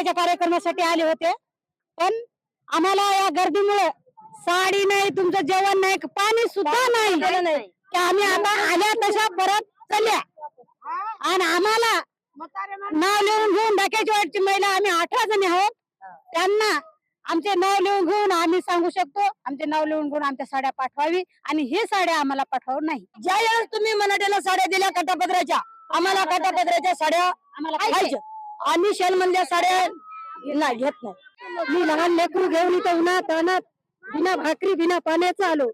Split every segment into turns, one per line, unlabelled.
मराठ्याच्या कार्यक्रमासाठी आले होते. पण आम्हाला या गर्दीमुळे साडी नाही तुमचं जेवण नाही पाणी सुद्धा नाही. की आम्ही आता आल्या तशा परत चालल्या. आणि आम्हाला नाव लिहून घेऊन डाक्याची वाटची महिला आम्ही अठरा जणी आहोत. त्यांना आमचे नाव लिहून घेऊन आम्ही सांगू शकतो. आमचे नाव लिहून घेऊन आमच्या साड्या पाठवावी. आणि हे साड्या आम्हाला पाठवू नाही. ज्या वेळेस तुम्ही मराठ्याला साड्या दिल्या काटापदराच्या आम्हाला काटापदराच्या साड्या आम्हाला आम्ही शेलमधल्या साड्या नाही घेत नाही. मी लहान लेकरू घेऊन इथं उन्हात अनात बिना भाकरी बिना पाण्याचं आलो.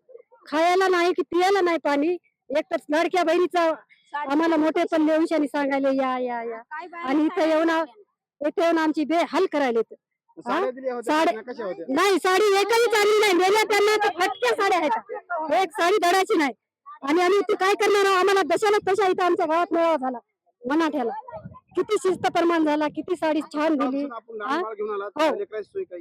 खायला नाही की पियाला नाही पाणी. एक तर लडक्या बहिणीचा आम्हाला मोठे पण देऊशाने सांगायला या या या. आणि इथं येऊन इथं येऊन आमची बेहाल करायला
होत्या
नाही साडी एकही चांगली नाही. दिल्या त्यांना तर फटक्या साड्या आहेत. एक साडी धडाची नाही. आणि आम्ही ते काय करणार? आम्हाला दशाला तशा इथं आमच्या गावात मेळावा झाला मनाठ्याला किती शिस्त प्रमाण झाला किती साडी छान दिली. हा? हो.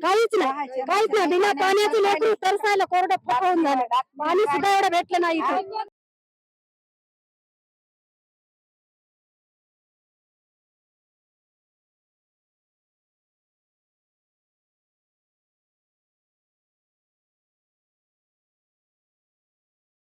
काहीच नाही. काहीच नाही. बिना पाण्याचं लेकरू तरसायला कोरडं फकावून झालं. पाणी सुद्धा एवढं भेटलं नाही इथं.